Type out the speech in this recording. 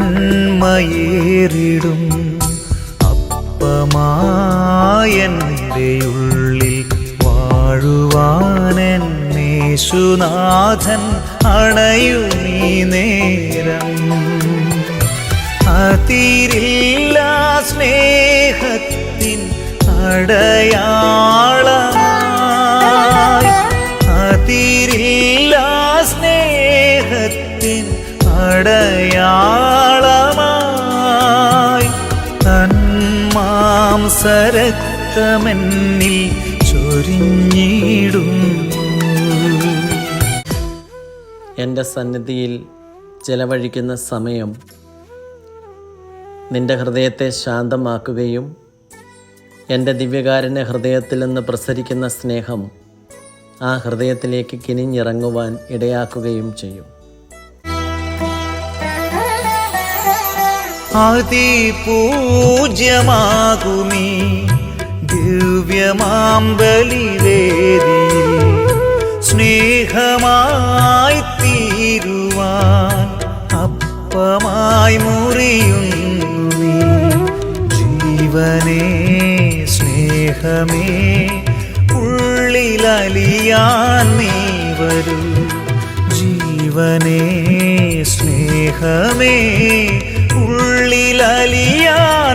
നന്മയേറിടും അപ്പമായ ഉള്ളിൽ വാഴുവാനൻ യേശുനാഥൻ നേരം. അതിരില്ല സ്നേഹത്തിൻ അടയാള അതിരില്ല സ്നേഹത്തിൻ അടയാള തന്മാംസരക്തമെന്നിൽ ചൊരിഞ്ഞിടും. എന്റെ സന്നിധിയിൽ ചെലവഴിക്കുന്ന സമയം നിന്റെ ഹൃദയത്തെ ശാന്തമാക്കുകയും എന്റെ ദിവ്യകാരന്റെ ഹൃദയത്തിൽ നിന്ന് പ്രസരിക്കുന്ന സ്നേഹം ആ ഹൃദയത്തിലേക്ക് കിനിഞ്ഞിറങ്ങുവാൻ ഇടയാക്കുകയും ചെയ്യും. അതിപൂജ്യമാകുമീ ദിവ്യമാം ബലിവേദിയിൽ സ്നേഹമായി തീരുവാൻ അപ്പമായി മുറിയുന്നു ജീവനേ സ്നേഹമേ ഉള്ളിലലിയാൻ നീ വരൂ. ജീവനേ സ്നേഹമേ വരൂ